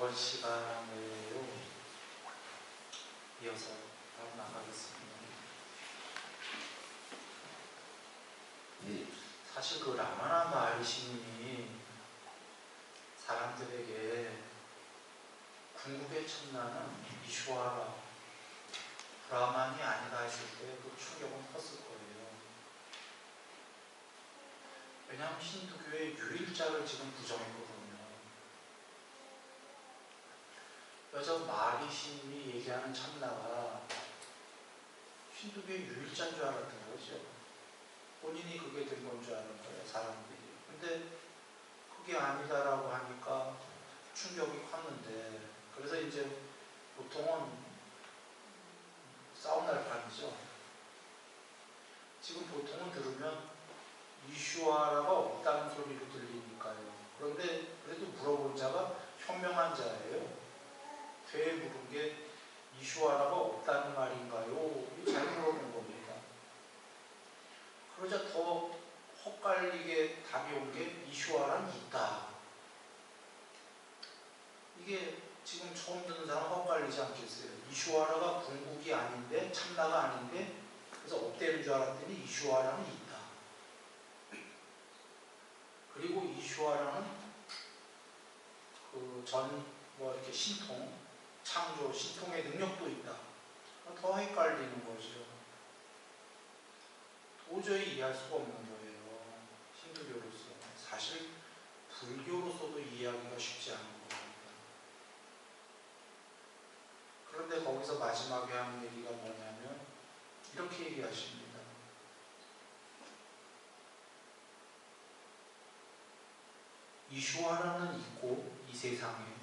저번 시간에요. 이어서 바로 나가겠습니다. 예, 사실 그 라마나 마하리시님이 사람들에게 궁극의 첫날은 이슈아라 브라만이 아니다 했을 때 그 충격은 컸을 거예요. 왜냐하면 힌두교의 유일자를 지금 부정했거 든요. 여자 마리 신이 얘기하는 참나가 힌두교의 유일자인 줄 알았던 거죠. 본인이 그게 된 건 줄 아는 거예요, 사람들이. 근데 그게 아니다라고 하니까 충격이 컸는데, 그래서 이제 보통은 싸움날 판이죠. 지금 보통은 들으면 이슈아라가 없다는 소리로 들리니까요. 그런데 그래도 물어본 자가 현명한 자예요. 되에 물은 게 이슈아라가 없다는 말인가요? 이거 잘 물어본 겁니다. 그러자 더 헛갈리게 답이 온 게 이슈아란 있다. 이게 지금 처음 듣는 사람 헛갈리지 않겠어요? 이슈아라가 궁극이 아닌데 참나가 아닌데 그래서 없대는 줄 알았더니 이슈아라는 있다. 그리고 이슈아라는 그 전 뭐 이렇게 신통, 창조, 신통의 능력도 있다. 더 헷갈리는 거죠. 도저히 이해할 수가 없는 거예요. 힌두교로서. 사실 불교로서도 이해하기가 쉽지 않은 겁니다. 그런데 거기서 마지막에 하는 얘기가 뭐냐면 이렇게 얘기하십니다. 이슈아라는 있고 이 세상에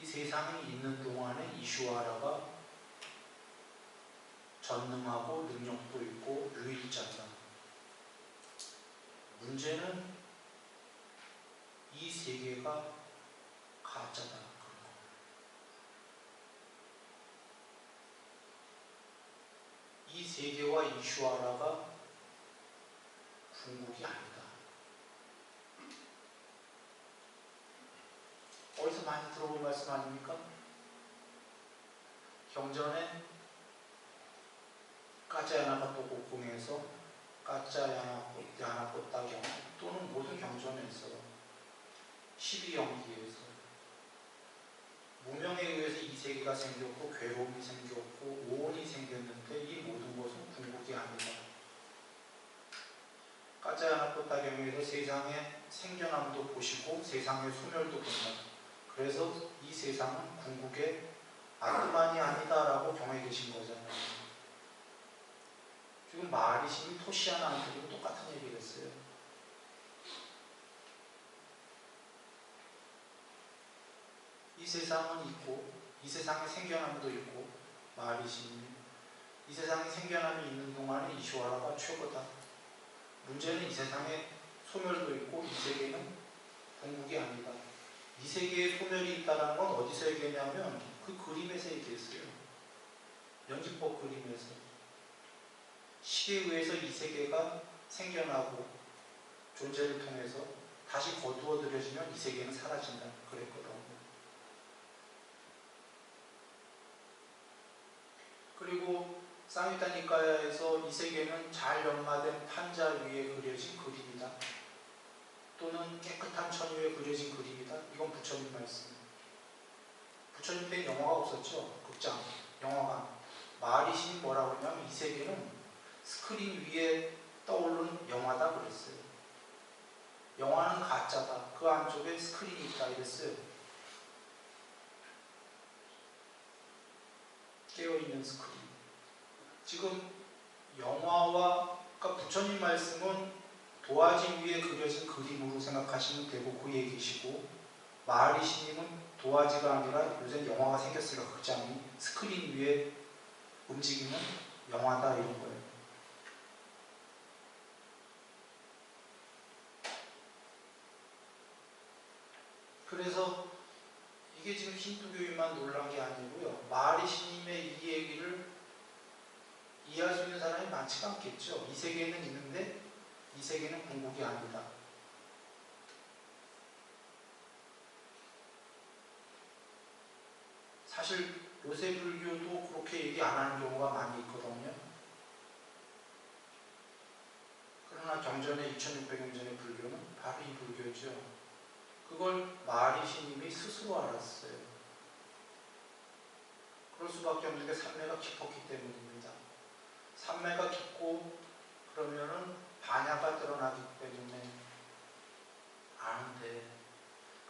이 세상에 있는 동안에 이슈아라가 전능하고 능력도 있고 유일자다. 문제는 이 세계가 가짜다. 이 세계와 이슈아라가 궁극이 아니다. 어디서 많이 들어본 말씀 아닙니까? 경전에 까짜야나가 또 곡궁에서 까짜야나꽃, 야나꽃 따경 또는 모든 경전에서 12경기에서 무명에 의해서 이 세계가 생겼고 괴로움이 생겼고 오온이 생겼는데 이 모든 것은 궁극이 아니다. 까짜야나꽃 따경에서 세상의 생겨남도 보시고 세상의 소멸도 본다. 그래서 이 세상은 궁극의 아트만이 아니다라고 경에 계신 거잖아요. 지금 마리심이 토시아나한테도 똑같은 얘기를 했어요. 이 세상은 있고 이 세상에 생겨남도 있고 마리심이 이 세상에 생겨남이 있는 동안에 이슈아라가 최고다. 문제는 이 세상에 소멸도 있고 이 세계는 궁극이 아니다. 이 세계에 소멸이 있다는 건 어디서 얘기했냐면 그 그림에서 얘기했어요. 연기법 그림에서. 시에 의해서 이 세계가 생겨나고 존재를 통해서 다시 거두어들여지면 이 세계는 사라진다. 그랬거든요. 그리고 사미타니카야에서 이 세계는 잘 연마된 판자 위에 그려진 그림이다. 또는 깨끗한 천 위에 그려진 그림이다. 이건 부처님 말씀. 부처님 때는 영화가 없었죠. 극장, 영화관. 마리신이 뭐라고 했냐면 이 세계는 스크린 위에 떠오르는 영화다 그랬어요. 영화는 가짜다. 그 안쪽에 스크린이 있다 이랬어요. 깨어있는 스크린. 지금 영화와 그러니까 부처님 말씀은 도화지 위에 그려진 그림으로 생각하시면 되고 그 얘기시고 마하리시님은 도화지가 아니라 요새 영화가 생겼으니까 극장이 스크린 위에 움직이는 영화다 이런 거예요. 그래서 이게 지금 힌두교인만 놀란 게 아니고요. 마하리시님의 이 얘기를 이해할 수 있는 사람이 많지가 않겠죠. 이 세계에는 있는데 이 세계는 궁극이 아니다. 사실 요새 불교도 그렇게 얘기 안 하는 경우가 많이 있거든요. 그러나 경전의 2600년 전의 불교는 바로 이 불교죠. 그걸 마리시님이 스스로 알았어요. 그럴 수밖에 없는 게 삼매가 깊었기 때문입니다. 삼매가 깊고 그러면은 반야가 드러나기 때문에 아는데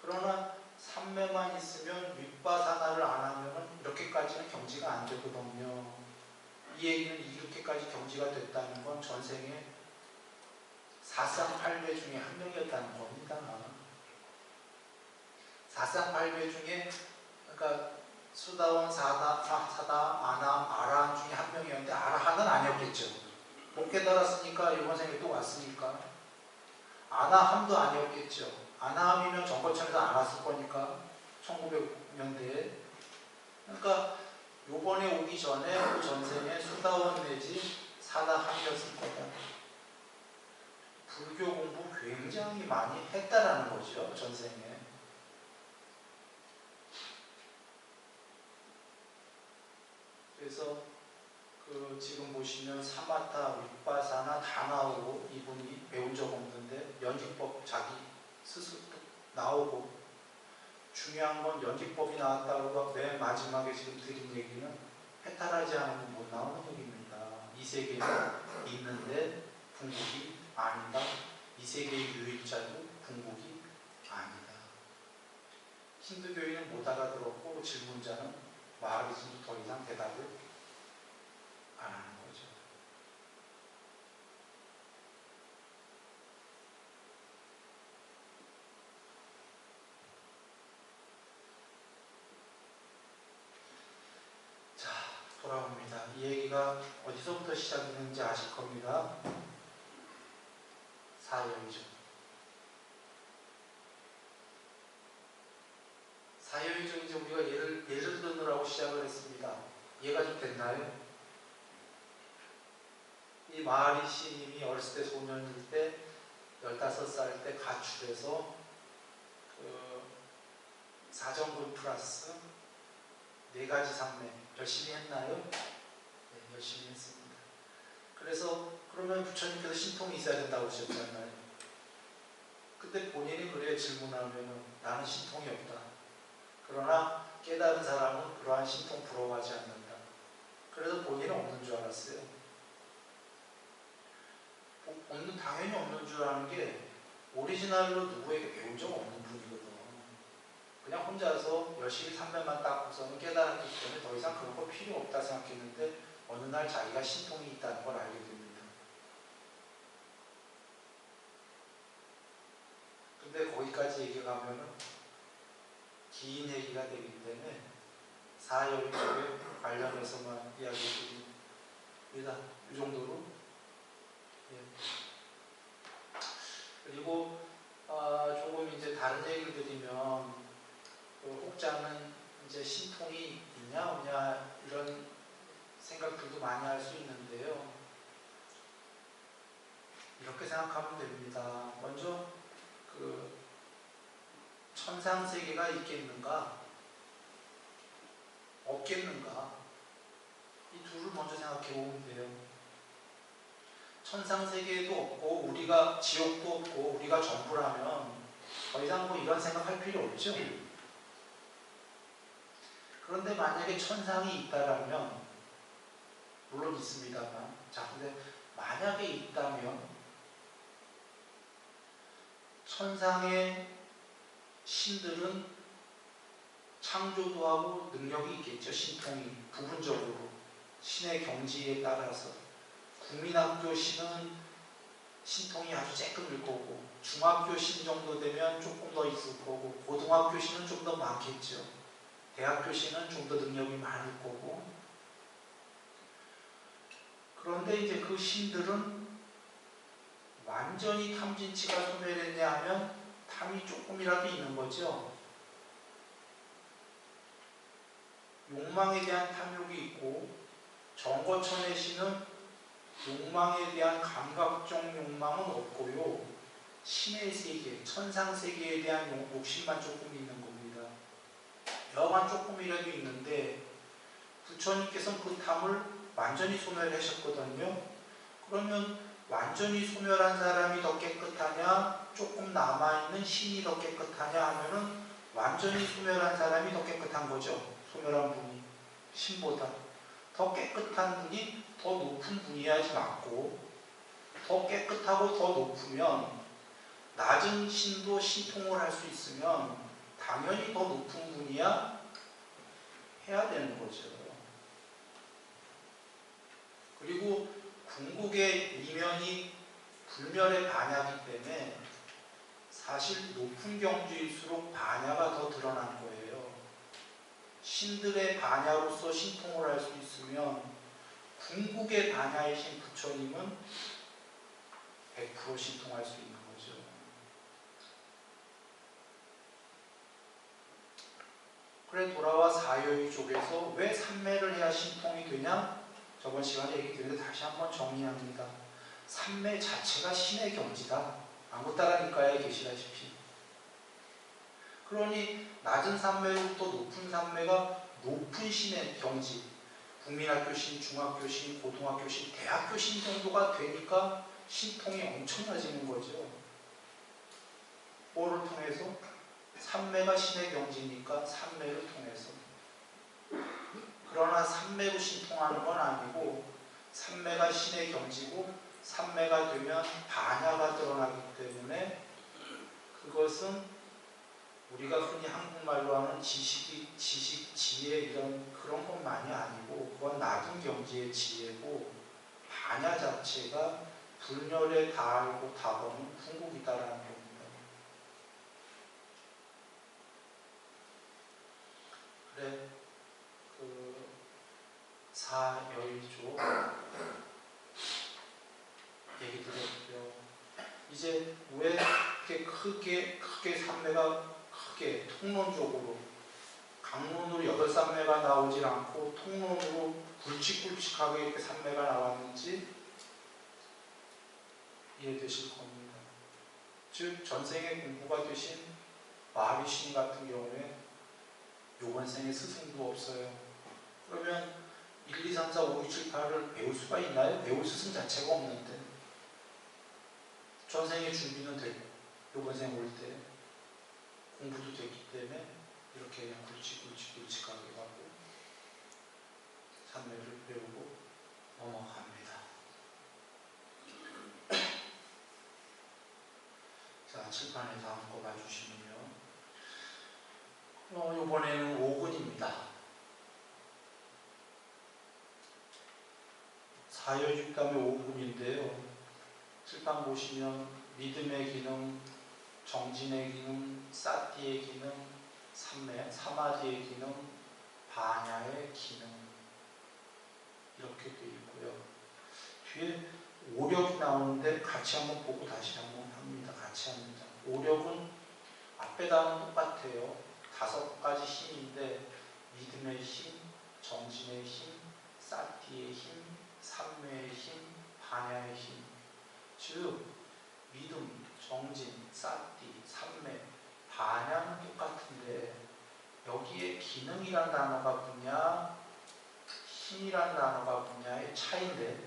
그러나 삼매만 있으면 윗바사나를 안 하면은 이렇게까지는 경지가 안 되거든요. 이 얘기는 이렇게까지 경지가 됐다는 건 전생에 사쌍팔배 중에 한 명이었다는 겁니다. 사쌍팔배 중에 그러니까 수다원 사다 사- 사다 아나 아라한 중에 한 명이었는데 아라한은 아니었겠죠. 못 깨달았으니까 이번 생에 또 왔으니까 아나함도 아니었겠죠. 아나함이면 정거천에서 안 왔을 거니까 1900년대에 그러니까 요번에 오기 전에 그 전생에 수다원 내지 사다함이었을 거다. 불교 공부 굉장히 많이 했다라는 거죠 전생에. 그래서 그 지금 보시면 사마타, 윗바사나 다 나오고 이분이 배운 적 없는데 연기법 자기 스스로 나오고 중요한 건 연기법이 나왔다고 맨 마지막에 지금 드린 얘기는 해탈하지 않으면 못 나오는 얘기입니다. 이 세계는 있는데 궁극이 아니다. 이 세계의 유일자도 궁극이 아니다. 힌두교인은 못 알아들었고 질문자는 있으면 더 이상 대답을 안 하는 거죠. 자, 돌아옵니다. 이 얘기가 어디서부터 시작했는지 아실 겁니다. 사열이죠. 사열이죠. 이제 우리가 예를, 예를 들느라고 시작을 했습니다. 이해가 좀 됐나요? 이 마하리시님이 어렸을 때 소년일 때 15살 때 가출해서 그 사정군 플러스 네 가지 상매 열심히 했나요? 네, 열심히 했습니다. 그래서 그러면 부처님께서 신통이 있어야 된다고 하셨잖아요. 근데 본인이 그래 질문하면 나는 신통이 없다. 그러나 깨달은 사람은 그러한 신통 부러워하지 않는다. 그래서 본인은 없는 줄 알았어요. 어- 없는 당연히 없는 줄 아는 게 오리지널로 누구에게 배운 적 없는 분이거든. 그냥 혼자서 열심히 삼배만 닦고서는 깨달았기 때문에 더 이상 그런 거 필요 없다 생각했는데 어느 날 자기가 신통이 있다는 걸 알게 됩니다. 근데 거기까지 얘기 가면은 긴 얘기가 되기 때문에 사열 쪽에 관련해서만 이야기 드립니다. 이 정도로. 예. 그리고 아, 조금 이제 다른 얘기를 드리면 그 혹자는 이제 신통이 있냐 없냐 이런 생각들도 많이 할 수 있는데요. 이렇게 생각하면 됩니다. 먼저 그 천상 세계가 있겠는가 없겠는가 이 둘을 먼저 생각해 보면 돼요. 천상 세계도 없고 우리가 지옥도 없고 우리가 전부라면 더 이상 뭐 이런 생각할 필요 없죠. 그런데 만약에 천상이 있다라면 물론 있습니다만 자 근데 만약에 있다면 천상의 신들은 창조도 하고 능력이 있겠죠. 신통이 부분적으로. 신의 경지에 따라서. 국민학교 신은 신통이 아주 쬐끔일 거고 중학교 신 정도 되면 조금 더 있을 거고 고등학교 신은 좀 더 많겠죠. 대학교 신은 좀 더 능력이 많을 거고. 그런데 이제 그 신들은 완전히 탐진치가 소멸했냐 하면 탐이 조금이라도 있는 거죠. 욕망에 대한 탐욕이 있고 정거천의 신은 욕망에 대한 감각적 욕망은 없고요. 신의 세계, 천상 세계에 대한 욕- 욕심만 조금 있는 겁니다. 여간 조금이라도 있는데 부처님께서는 그 탐을 완전히 소멸하셨거든요. 그러면 완전히 소멸한 사람이 더 깨끗하냐, 조금 남아있는 신이 더 깨끗하냐 하면은 완전히 소멸한 사람이 더 깨끗한 거죠. 소멸한 분이 신보다 더 깨끗한 분이 더 높은 분이야지 맞고 더 깨끗하고 더 높으면 낮은 신도 신통을 할 수 있으면 당연히 더 높은 분이야 해야 되는 거죠. 그리고 궁극의 이면이 불멸의 반야기 때문에 사실 높은 경지일수록 반야가 더 드러난 거예요. 신들의 반야로서 신통을 할 수 있으면 궁극의 반야이신 부처님은 100% 신통할 수 있는 거죠. 그래 돌아와 사요이 쪽에서 왜 삼매를 해야 신통이 되냐? 저번 시간에 얘기 드렸는데 다시 한번 정리합니다. 삼매 자체가 신의 경지다. 아무 따라니까에 계시다시피. 그러니 낮은 삼매로부터 높은 삼매가 높은 신의 경지, 국민학교 신, 중학교 신, 고등학교 신, 대학교 신 정도가 되니까 신통이 엄청나지는 거죠. 뭐를 통해서? 삼매가 신의 경지니까 삼매를 통해서. 그러나 삼매로 신통하는 건 아니고 삼매가 신의 경지고 삼매가 되면 반야가 드러나기 때문에 그것은 우리가 흔히 한국말로 하는 지식이 지식 지혜 이런 그런 것만이 아니고 그건 낮은 경지의 지혜고 반야 자체가 불멸에 닿고 닿은 궁극이다라는 겁니다. 그래 그 사여의조 얘기 드렸고요. 이제 왜 이렇게 크게 크게 삼매가 크게 통론적으로 강론으로 여덟 삼매가 나오질 않고 통론으로 굵직굵직하게 이렇게 삼매가 나왔는지 이해되실 겁니다. 즉 전생에 공부가 되신 마비신 같은 경우에 요번 생에 스승도 없어요. 그러면 1, 2, 3, 4, 5, 6, 7, 8을 배울 수가 있나요? 배울 스승 자체가 없는데 전생의 준비는 되고 요번 생올 때 공부도 됐기 때문에 이렇게 그냥 굵직 굵직 굵직하게 가고 산매를 배우고 넘어갑니다. 자, 칠판에 다음 거 봐주시면요. 어, 이번에는 5근입니다. 사여육담의 5근인데요. 칠판 보시면 믿음의 기능, 정진의 기능, 사띠의 기능, 삼매, 사마디의 기능, 반야의 기능 이렇게 되어 있고요. 뒤에 오력이 나오는데 같이 한번 보고 다시 한번 합니다. 같이 합니다. 오력은 앞에다는 똑같아요. 다섯 가지 힘인데 믿음의 힘, 정진의 힘, 사티의 힘, 삼매의 힘, 반야의 힘. 즉 믿음, 정진, 사티, 삼매, 반야는 똑같은데 여기에 기능이란 단어가 뭐냐, 힘이란 단어가 뭐냐의 차이인데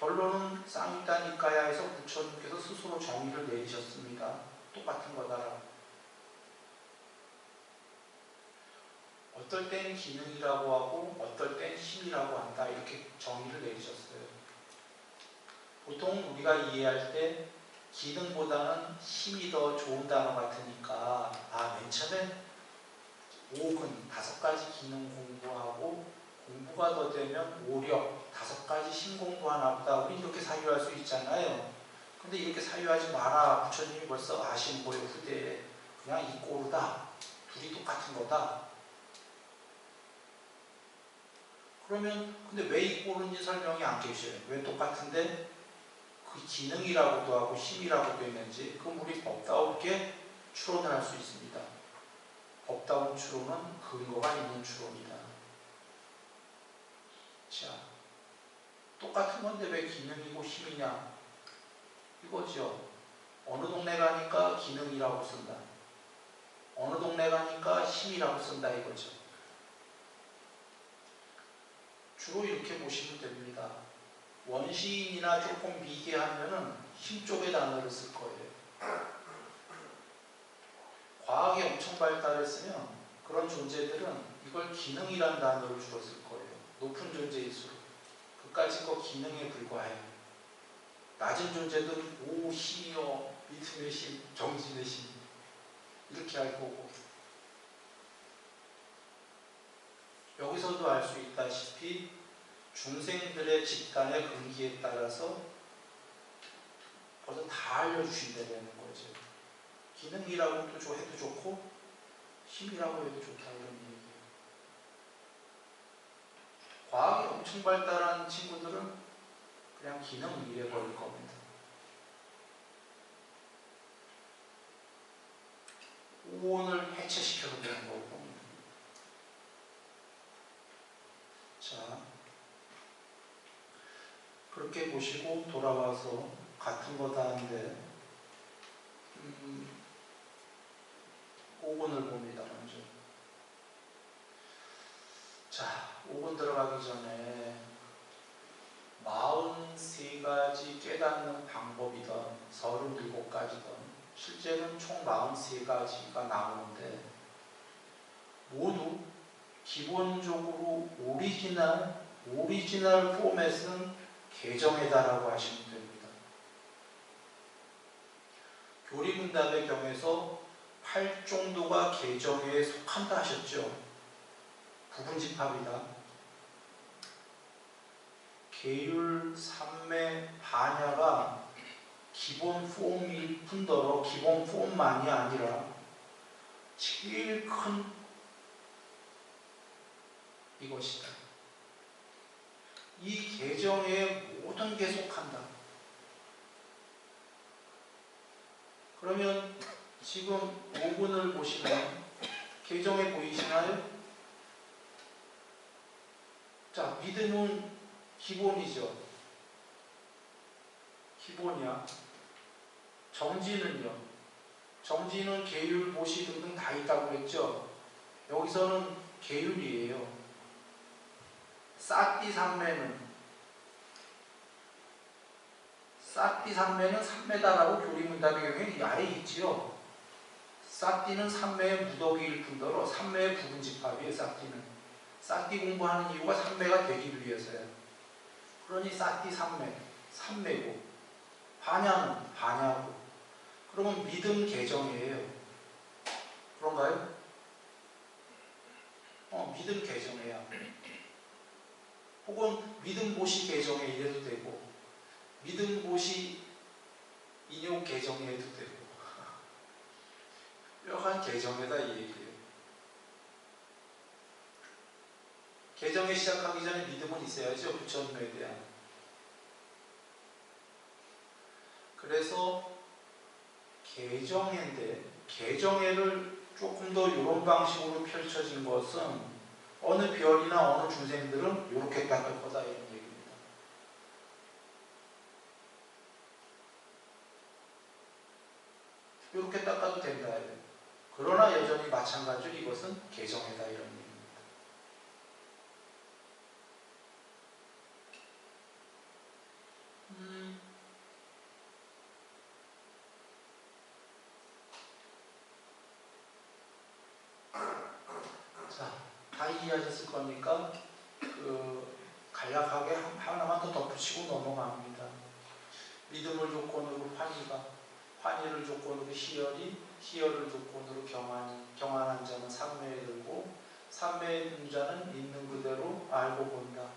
결론은 쌍이다니까야에서 부처님께서 스스로 정의를 내리셨습니다. 똑같은 거다라고. 어떨 땐 기능이라고 하고 어떨 땐 힘이라고 한다 이렇게 정의를 내리셨어요. 보통 우리가 이해할 때 기능보다는 힘이 더 좋은 단어 같으니까 아 맨 처음에 오근 다섯 가지 기능 공부하고 공부가 더 되면 오력 다섯 가지 힘 공부 하나 보다 우리 이렇게 사유할 수 있잖아요. 근데 이렇게 사유하지 마라 부처님이 벌써 아신 거예요 후대에 그냥 이 꼬르다 둘이 똑같은 거다 그러면 근데 왜 이 꼴인지 설명이 안 계셔요. 왜 똑같은데 그 기능이라고도 하고 힘이라고도 했는지 그럼 우리 법다우게 추론을 할 수 있습니다. 법다운 추론은 근거가 있는 추론이다. 자, 똑같은 건데 왜 기능이고 힘이냐? 이거죠. 어느 동네 가니까 기능이라고 쓴다. 어느 동네 가니까 힘이라고 쓴다 이거죠. 주로 이렇게 보시면 됩니다. 원시인이나 조금 미개하면은 힘 쪽의 단어를 쓸 거예요. 과학이 엄청 발달했으면 그런 존재들은 이걸 기능이란 단어를 주로 쓸 거예요. 높은 존재일수록. 그까짓 거 기능에 불과해요. 낮은 존재들은 오 힘이요 믿음의 힘, 정신의 힘 이렇게 할 거고 여기서도 알 수 있다시피 중생들의 집단의 근기에 따라서 벌써 다 알려주신다는 거죠. 기능이라고 또 해도 좋고 힘이라고 해도 좋다 이런 얘기예요. 과학이 엄청 발달한 친구들은 그냥 기능 이래 버릴 겁니다. 오온을 해체시켜서 되는 거고. 자, 그렇게 보시고 돌아와서 같은 거다 하는데, 음, 5번을 봅니다, 먼저. 자, 5번 들어가기 전에 43가지 깨닫는 방법이던 37가지던 실제는 총 43가지가 나오는데 모두 기본적으로 오리지널, 오리지널 포맷은 개정해다라고 하시면 됩니다. 교리문답의 경에서 8정도가 개정에 속한다 하셨죠. 부분집합이다. 계율, 삼매, 반야가 기본 폼일 뿐더러 기본 폼만이 아니라 제일 큰 이것이다. 이 계정에 모든 게 속한다. 그러면 지금 5분을 보시면 계정에 보이시나요? 자, 믿음은 기본이죠. 기본이야. 정지는요. 정지는 계율, 보시 등등 다 있다고 했죠. 여기서는 계율이에요. 싸띠 삼매는 싸띠 삼매는 삼매다라고 교리문답의 경우에 이 아래 있지요. 싸띠는 삼매의 무더기일 뿐더러 삼매의 부분집합이에요. 싸띠는 싸띠 공부하는 이유가 삼매가 되기 위해서요. 그러니 싸띠 삼매, 삼매고 반야는 반야고 그러면 믿음 개정이에요. 그런가요? 어, 믿음 개정이야. 혹은 믿음 보시 개정에 이래도 되고 믿음 보시 인용 개정에 해도 되고 뾰한 개정에다 이 얘기예요. 개정에 시작하기 전에 믿음은 있어야죠. 부처님에 대한. 그래서 개정회인데 개정회를 조금 더 이런 방식으로 펼쳐진 것은 어느 별이나 어느 중생들은 이렇게 닦을 거다 이런 얘기입니다. 이렇게 닦아도 된다. 그러나 여전히 마찬가지로 이것은 개정회다 이런 얘기입니다. 음, 자, 다 이해하셨을 거니까 그 간략하게 한- 하나만 더 덧붙이고 넘어갑니다. 믿음을 조건으로 환희가, 환희를 조건으로 희열이, 희열을 조건으로 경환이, 경환한 자는 삼매에 들고, 삼매에 든 자는 있는 그대로 알고 본다.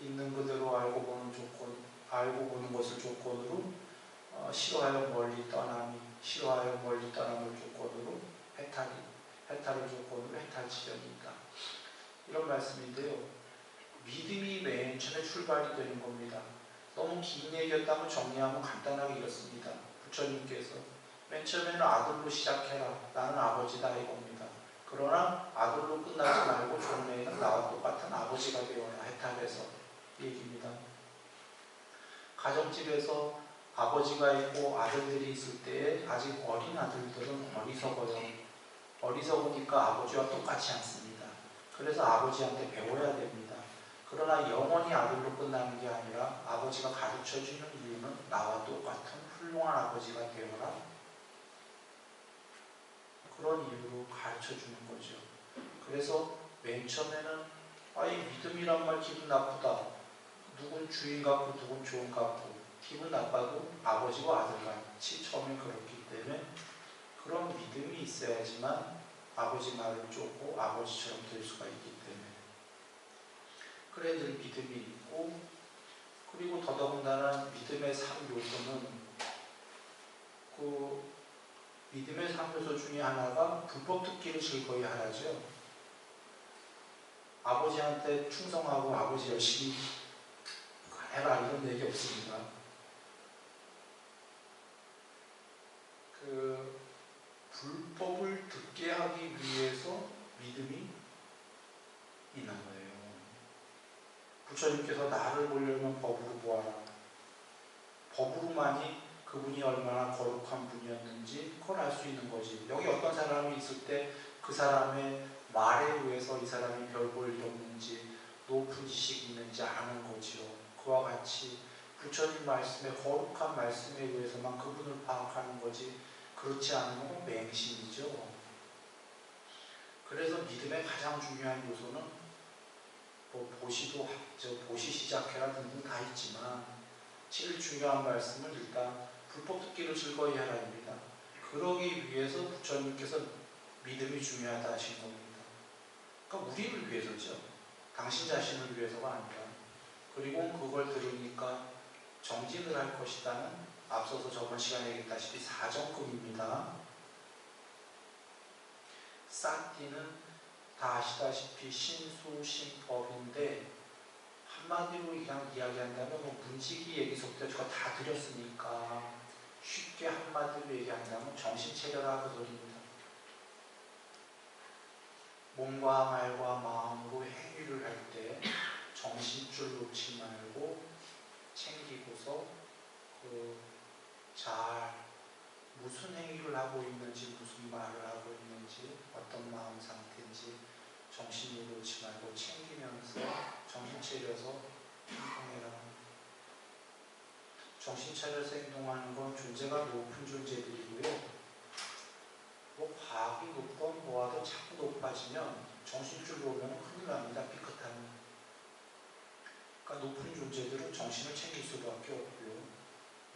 있는 그대로 알고 보는 조건, 알고 보는 것을 조건으로 어, 싫어하여 멀리 떠남이, 싫어하여 멀리 떠남을 조건으로 해탈이, 해탈을 조건으로 해탈지연이 있다. 이런 말씀인데요. 믿음이 맨 처음에 출발이 되는 겁니다. 너무 긴 얘기였다면 정리하면 간단하게 이렇습니다. 부처님께서 맨 처음에는 아들로 시작해라. 나는 아버지다 이겁니다. 그러나 아들로 끝나지 말고 종래에는 나와 똑같은 아버지가 되어라. 해탈해서 얘기입니다. 가정집에서 아버지가 있고 아들들이 있을 때에 아직 어린 아들들은 어리석어요. 어리석으니까 아버지와 똑같지 않습니다. 그래서 아버지한테 배워야 됩니다. 그러나 영원히 아들로 끝나는 게 아니라 아버지가 가르쳐 주는 이유는 나와 똑같은 훌륭한 아버지가 되어라. 그런 이유로 가르쳐 주는 거죠. 그래서 맨 처음에는 아이 믿음이란 말 기분 나쁘다. 누군 주인 같고 누군 좋은 같고 기분 나빠도 아버지와 아들 같이 처음에 그렇기 때문에 그런 믿음이 있어야지만 아버지 말을 쫓고 아버지처럼 될 수가 있기 때문에 그래 늘 믿음이 있고 그리고 더더군다나 믿음의 3요소는 그 믿음의 3요소 중에 하나가 불법 듣기를 즐거이 하라죠. 아버지한테 충성하고 아버지 열심히 해라 이런 얘기 없습니다. 그 불법을 듣 게 하기 위해서 믿음이 있는 거예요. 부처님께서 나를 보려면 법으로 보아라. 법으로만이 그분이 얼마나 거룩한 분이었는지 그걸 알 수 있는 거지. 여기 어떤 사람이 있을 때 그 사람의 말에 의해서 이 사람이 별볼일 없는지 높은 지식이 있는지 아는 거지요. 그와 같이 부처님 말씀에 거룩한 말씀에 의해서만 그분을 파악하는 거지 그렇지 건 맹신이죠. 그래서 믿음의 가장 중요한 요소는 뭐 보시도 저 보시 시작해라 등등 다 있지만 제일 중요한 말씀은 일단 불법 듣기를 즐거이 하라입니다. 그러기 위해서 부처님께서 믿음이 중요하다 하신 겁니다. 그러니까 우리를 위해서죠. 당신 자신을 위해서가 아니라 그리고 그걸 들으니까 정진을 할 것이다는 앞서서 저번 시간에 얘기했다시피 사정급입니다. 사띠는 다 아시다시피 신수신법인데 한마디로 그냥 이야기한다면 뭐 문지기 얘기서부터 제가 다 드렸으니까 쉽게 한마디로 얘기한다면 정신체계라 그 소리입니다. 몸과 말과 마음으로 행위를 할 때 정신줄 놓지 말고 챙기고서 그잘 무슨 행위를 하고 있는지 무슨 말을 하고 있는지 어떤 마음 상태인지 정신을 놓지 말고 챙기면서 정신 차려서 행동해라. 정신 차려서 행동하는 건 존재가 높은 존재들이고요. 뭐 과학이 높건 뭐하든 자꾸 높아지면 정신줄 놓으면 큰일 납니다. 삐끗하면. 그러니까 높은 존재들은 정신을 챙길 수밖에 없고요.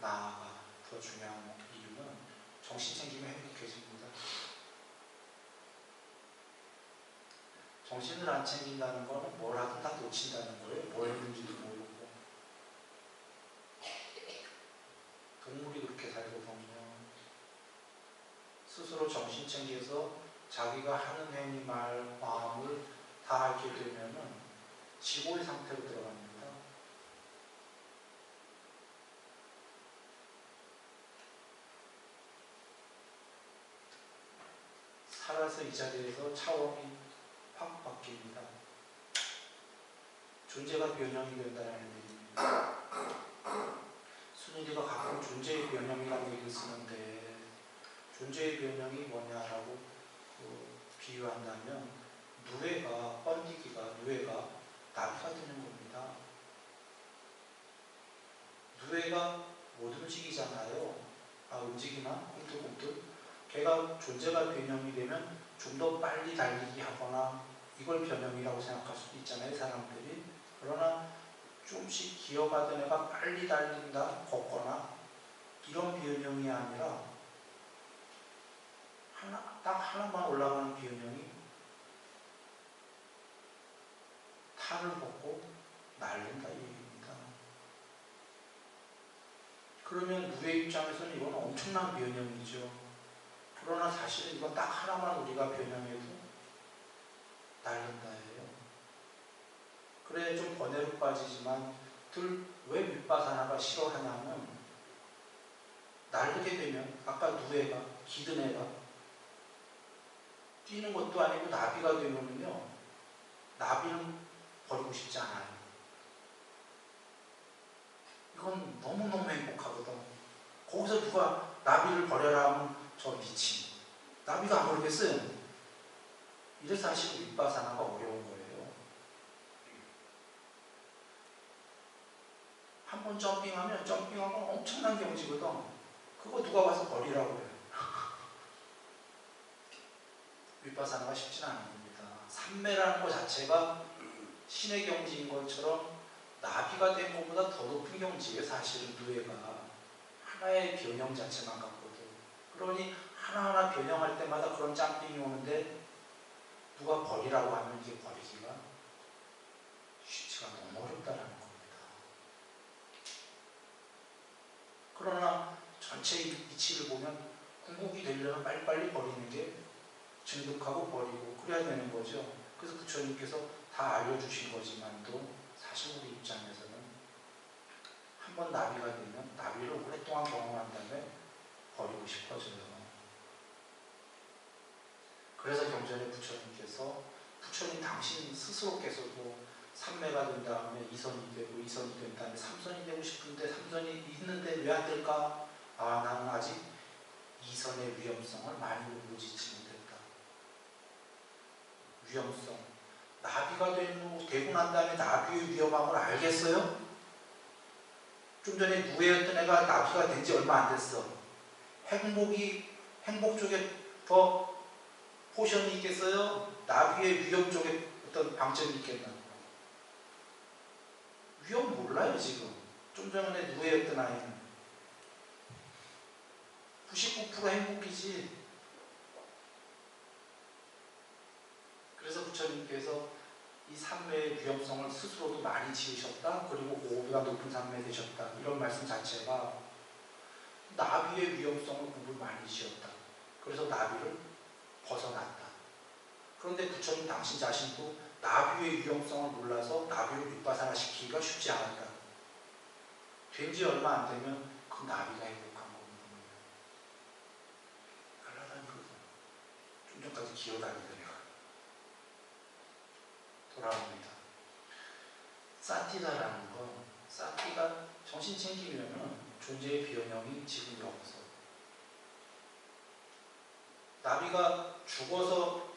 나아가 더 중요한 이유는 정신 챙기면 행복해집니다. 정신을 안 챙긴다는 거는 뭘 하든 다 놓친다는 거예요. 뭘 했는지도 모르고. 동물이 그렇게 살거든요. 스스로 정신 챙겨서 자기가 하는 행위, 말, 마음을 다 알게 되면은 지고의 상태로 들어갑니다. 살아서 이 자리에서 차원이 확 바뀝니다. 존재가 변형이 된다는 얘기입니다. 순일이가 가끔 존재의 변형이라는 얘기를 쓰는데 존재의 변형이 뭐냐라고 그 비유한다면 누에가 번디기가 누에가 나비가 되는 겁니다. 누에가 못 움직이잖아요. 아 움직이나 꿈틀꿈틀. 걔가 존재가 변형이 되면 좀 더 빨리 달리기 하거나 이걸 변형이라고 생각할 수도 있잖아요 사람들이. 그러나 좀씩 기어가던 애가 빨리 달린다 걷거나 이런 변형이 아니라 하나 딱 하나만 올라가는 변형이 탄을 벗고 날린다 이 얘기입니다. 그러면 우리의 입장에서는 이건 엄청난 변형이죠. 그러나 사실은 이건 딱 하나만 우리가 변형해도 날린다예요. 그래 좀 번외로 빠지지만 들왜 밑바사나가 싫어하냐면 날르게 되면 아까 누에가 기든 애가 뛰는 것도 아니고 나비가 되면은요 나비는 버리고 싶지 않아요. 이건 너무너무 행복하거든. 거기서 누가 나비를 버려라 하면 저 미친. 나비가 안 모르겠어요. 이래서 사실 윗바사나가 어려운 거예요. 한 번 점핑하면 점핑하고 엄청난 경지거든. 그거 누가 와서 버리라고 해요. 윗바사나가 쉽진 않은 겁니다. 산매라는 것 자체가 신의 경지인 것처럼 나비가 된 것보다 더 높은 경지예요. 사실은 누에가 하나의 변형 자체만 같거든. 그러니 하나하나 변형할 때마다 그런 짬뽕이 오는데 누가 버리라고 하면 이게 버리기가 쉽지가 너무 어렵다라는 겁니다. 그러나 전체 이치를 보면 궁극이 되려면 빨리빨리 버리는 게 증득하고 버리고 그래야 되는 거죠. 그래서 부처님께서 다 알려주신 거지만도 사실 우리 입장에서는 한 번 나비가 되면 나비를 오랫동안 경험한 다 버리고 싶어져요. 그래서 경전에 부처님께서 부처님 당신 스스로께서도 삼매가 된 다음에 이선이 되고 이선이 된 다음에 삼선이 되고 싶은데 삼선이 있는데 왜 안 될까? 아 나는 아직 이선의 위험성을 많이 보지치 못했다. 위험성. 나비가 되고, 되고 난 다음에 나비의 위험함을 알겠어요? 좀 전에 무해였던 애가 나비가 된 지 얼마 안 됐어. 행복이 행복 쪽에 더 포션이 있겠어요? 나비의 위험 쪽에 어떤 방점이 있겠나? 위험 몰라요 지금. 좀 전에 누에였던 아이는 99% 행복이지. 그래서 부처님께서 이 삼매의 위험성을 스스로도 많이 지으셨다. 그리고 오비가 높은 삼매 되셨다. 이런 말씀 자체가 나비의 위험성을 공부를 많이 지었다. 그래서 나비를 벗어났다. 그런데 부처님 당신 자신도 나비의 위험성을 몰라서 나비를 윗바사나 시키기가 쉽지 않았다. 된 지 얼마 안 되면 그 나비가 행복한 겁니다. 갈라다니거든. 좀 전까지 기어다니던 애가. 돌아옵니다. 사티다라는 건 사티가 정신 챙기면은 존재의 비현형이 지금이 없어. 나비가 죽어서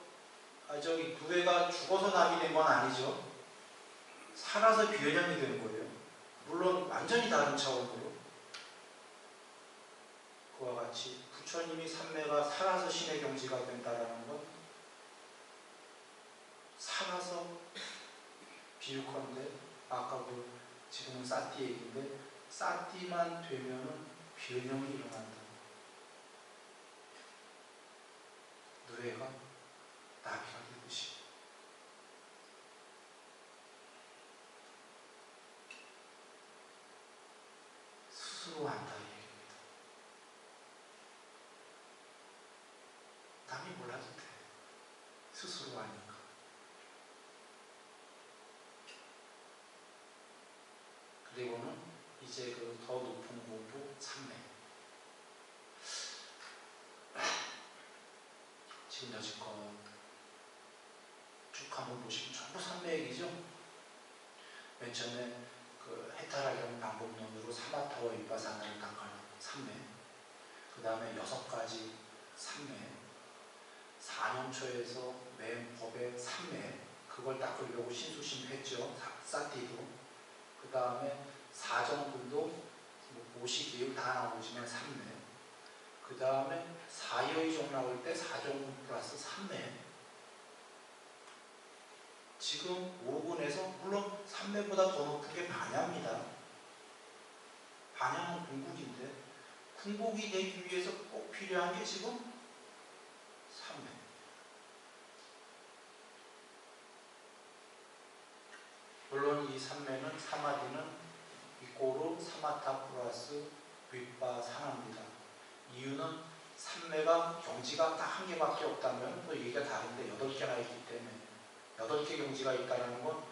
아 저기 구애가 죽어서 나비 된 건 아니죠. 살아서 비현형이 된 거예요. 물론 완전히 다른 차원으로. 그와 같이 부처님이 삼매가 살아서 신의 경지가 된다라는 건 살아서 비유컨대 아까 그 지금은 사띠 얘기인데 사띠만 되면은 변형이 일어난다. 나비가 되듯이 스스로 한다 이 얘기입니다. 남이 몰라도 돼. 스스로 하니까. 그리고는 이제 그 더 높은 공부 참매. 지금 여지껏 쭉 한번 보시면 전부 삼매 얘기죠. 맨 처음에 그 해탈하려는 방법론으로 사마타와 윗바사나를 닦아는 삼매. 그 다음에 여섯 가지 삼매. 사념초에서 맨 법의 삼매. 그걸 닦으려고 신수심 했죠. 사- 사띠도. 그 다음에 사정분도 뭐 모시기육 다 나오지만 3매. 그 다음에 사여의종 나올 때 사정분 플러스 3매. 지금 5분에서 물론 3매보다 더 높은 게 반야입니다. 반야는 궁극인데 궁극이 되기 위해서 꼭 필요한 게 지금 3매. 물론 이 3매는 사마디는 이꼬로 사마타 플러스 윗바 사나입니다. 이유는 삼매가 경지가 딱 한 개밖에 없다면 또 얘기가 다른데 여덟 개나 있기 때문에 여덟 개 경지가 있다는 건